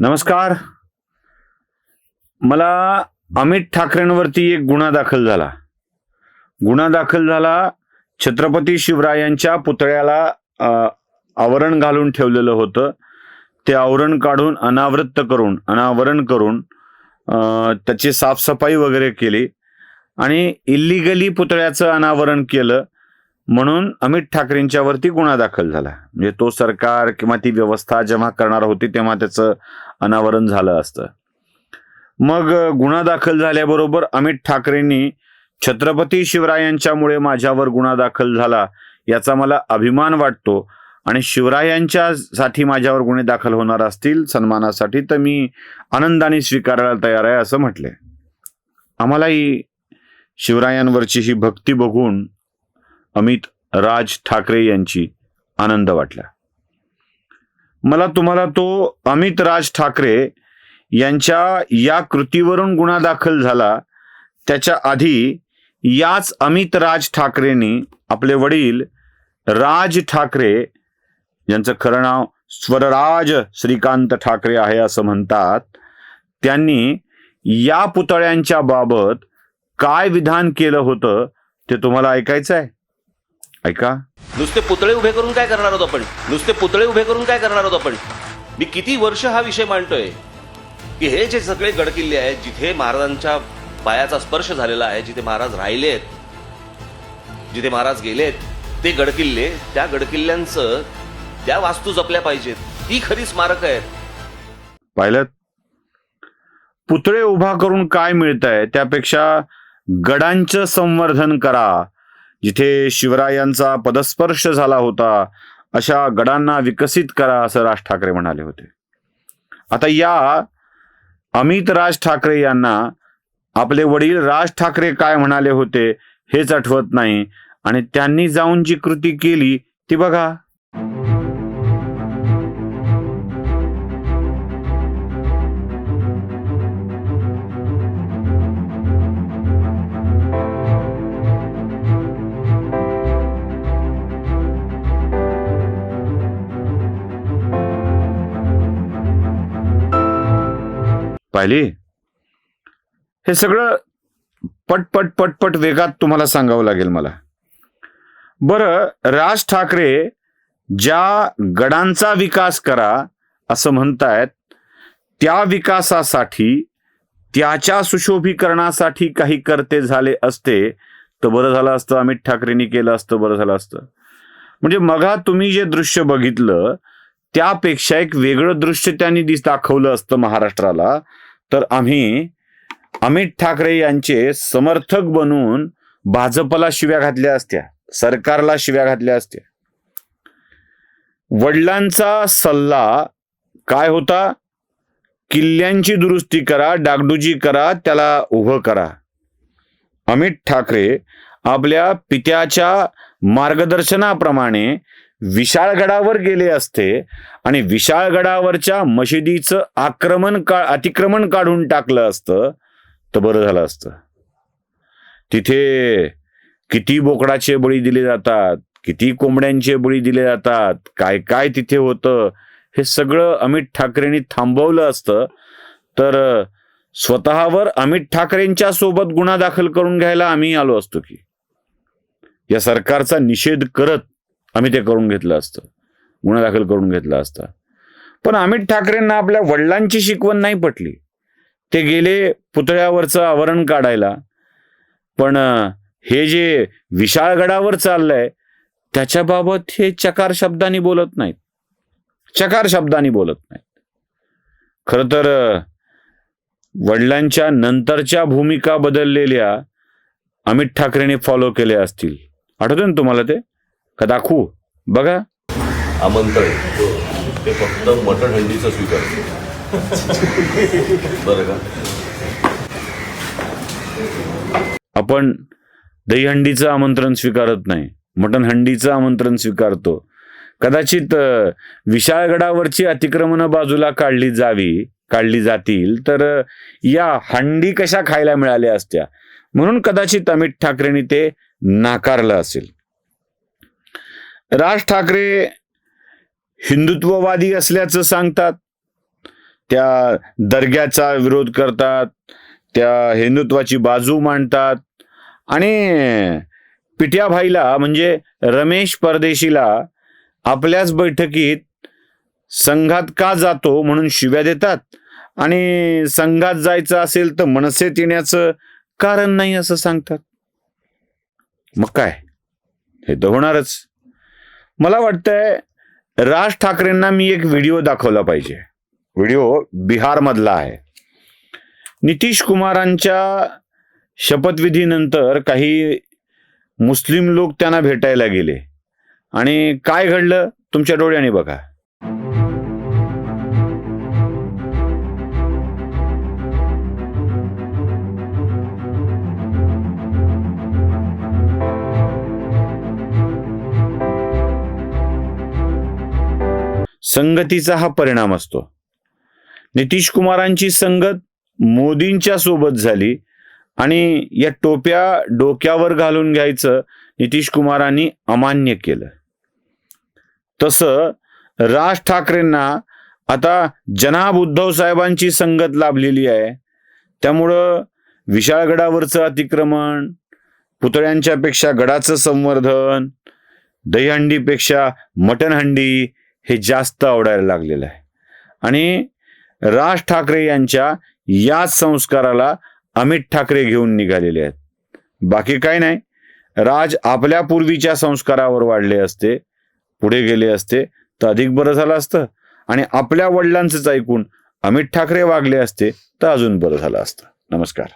नमस्कार. मला अमित ठाकरेंवरती एक गुन्हा दाखल झाला. गुन्हा दाखल झाला छत्रपती शिवरायांच्या पुतळ्याला आवरण घालून ठेवलेलं होतं. ते आवरण काढून अनावृत्त करून अनावरण करून त्याची साफसफाई वगैरे केली आणि इल्लिगली पुतळ्याचं अनावरण केलं. म्हणून अमित ठाकरेंच्यावरती गुन्हा दाखल झाला. म्हणजे तो सरकार किंवा ती व्यवस्था जेव्हा करणार होती तेव्हा त्याचं अनावरण झालं असतं. मग गुन्हा दाखल झाल्याबरोबर अमित ठाकरेंनी छत्रपती शिवरायांच्यामुळे माझ्यावर गुन्हा दाखल झाला याचा मला अभिमान वाटतो. आणि शिवरायांच्या साठी माझ्यावर गुन्हे दाखल होणार असतील सन्मानासाठी तर मी आनंदाने स्वीकारायला तयार आहे असं म्हटले आम्हालाही शिवरायांवरची ही भक्ती बघून अमित राज ठाकरे यांची आनंद वाटला. मला तुम्हाला तो अमित राज ठाकरे यांच्या या कृतीवरून गुन्हा दाखल झाला त्याच्या आधी याच अमित राज ठाकरेंनी आपले वडील राज ठाकरे यांचं खरं नाव स्वरराज श्रीकांत ठाकरे आहे असं म्हणतात त्यांनी या पुतळ्यांच्या बाबत काय विधान केलं होतं ते तुम्हाला ऐकायचं आहे? ऐका. नुसते पुतळे उभे करून काय करणार आहोत आपण? नुसते पुतळे उभे करून काय करणार आहोत आपण? मी किती वर्ष हा विषय मांडतोय की हे जे सगळे गडकिल्ले आहेत जिथे महाराजांच्या पायाचा स्पर्श झालेला आहे जिथे महाराज राहिलेत जिथे महाराज गेलेत ते गडकिल्ले त्या गडकिल्ल्यांचं त्या वास्तू जपल्या पाहिजेत. ती खरी स्मारक आहेत. पाहिलं पुतळे उभा करून काय मिळत आहे त्यापेक्षा गडांचं संवर्धन करा. जिथे शिवरायांचा पदस्पर्श झाला होता अशा गडांना विकसित करा असं राज ठाकरे म्हणाले होते. आता या अमित राज ठाकरे यांना आपले वडील राज ठाकरे काय म्हणाले होते हेच आठवत नाही. आणि त्यांनी जाऊन जी कृती केली ती बघा. पाहिली? हे सगळं पटपट पटपट वेगात तुम्हाला सांगावं लागेल मला. बरं राज ठाकरे ज्या गडांचा विकास करा असं म्हणतायत त्या विकासासाठी त्याच्या सुशोभीकरणासाठी काही करते झाले असते तर बरं झालं असतं अमित ठाकरेंनी केलं असतं बरं झालं असतं. म्हणजे मगा तुम्ही जे दृश्य बघितलं त्यापेक्षा एक वेगळं दृश्य त्यांनी दिस दाखवलं असतं महाराष्ट्राला तर आम्ही अमित ठाकरे यांचे समर्थक बनून भाजपला शिव्या घातल्या असत्या सरकारला शिव्या घातल्या असत्या. वडिलांचा सल्ला काय होता? किल्ल्यांची दुरुस्ती करा डागडुजी करा त्याला उभं करा. अमित ठाकरे आपल्या पित्याच्या मार्गदर्शनाप्रमाणे विशाळगडावर गेले असते आणि विशाळगडावरच्या मशिदीचं आक्रमण का अतिक्रमण काढून टाकलं असतं तर बरं झालं असतं. तिथे किती बोकडाचे बळी दिले जातात किती कोंबड्यांचे बळी दिले जातात काय काय तिथे होतं हे सगळं अमित ठाकरेंनी थांबवलं असतं. तर स्वतःवर अमित ठाकरेंच्या सोबत गुन्हा दाखल करून घ्यायला आम्ही आलो असतो की. या सरकारचा निषेध करत आम्ही ते करून घेतलं असतं. गुन्हा दाखल करून घेतला असता. पण अमित ठाकरेंना आपल्या वडिलांची शिकवण नाही पटली. ते गेले पुतळ्यावरचं आवरण काढायला. पण हे जे विशाळगडावर चाललंय त्याच्याबाबत हे चकार शब्दांनी बोलत नाहीत. चकार शब्दांनी बोलत नाहीत. खर तर वडिलांच्या नंतरच्या भूमिका बदललेल्या अमित ठाकरेने फॉलो केल्या असतील. आठवतं ना तुम्हाला ते? का दाखवू? बघा. आमंत्रण. ते फक्त मटण हंडीचं स्वीकारते बरं का? आपण दहीहंडीचं आमंत्रण स्वीकारत नाही. मटण हंडीचं आमंत्रण स्वीकारतो. कदाचित विशाळगडावरची अतिक्रमणं बाजूला काढली जावी काढली जातील तर या हंडी कशा खायला मिळाल्या असत्या? म्हणून कदाचित अमित ठाकरेंनी ते नाकारलं असेल. राज ठाकरे हिंदुत्ववादी असल्याचं सांगतात. त्या दर्ग्याचा विरोध करतात. त्या हिंदुत्वाची बाजू मांडतात. आणि पिट्याभाईला म्हणजे रमेश परदेशीला आपल्याच बैठकीत संघात का जातो म्हणून शिव्या देतात. आणि संघात जायचं असेल तर मनसेत येण्याचं कारण नाही असं सांगतात. मग काय? हे तर होणारच. मला वाटतंय राज ठाकरेंना मी एक व्हिडिओ दाखवला पाहिजे. व्हिडिओ बिहारमधला आहे. नितीश कुमारांच्या शपथविधीनंतर काही मुस्लिम लोक त्यांना भेटायला गेले. आणि काय घडलं? तुमच्या डोळ्याने बघा. संगतीचा हा परिणाम असतो. नितीश कुमारांची संगत मोदींच्या सोबत झाली आणि या टोप्या डोक्यावर घालून घ्यायचं नितीश कुमारांनी अमान्य केलं. तसं राज ठाकरेंना आता जनाब उद्धव साहेबांची संगत लाभलेली आहे. त्यामुळं विशाळगडावरचं अतिक्रमण पुतळ्यांच्या पेक्षा गडाचं संवर्धन दहीहंडीपेक्षा मटणहंडी हे जास्त आवडायला लागलेलं आहे. आणि राज ठाकरे यांच्या याच संस्काराला अमित ठाकरे घेऊन निघालेले आहेत. बाकी काय नाही. राज आपल्या पूर्वीच्या संस्कारावर वाढले असते पुढे गेले असते तर अधिक बरं झालं असतं. आणि आपल्या वडिलांचंच ऐकून अमित ठाकरे वागले असते तर अजून बरं झालं असतं. नमस्कार.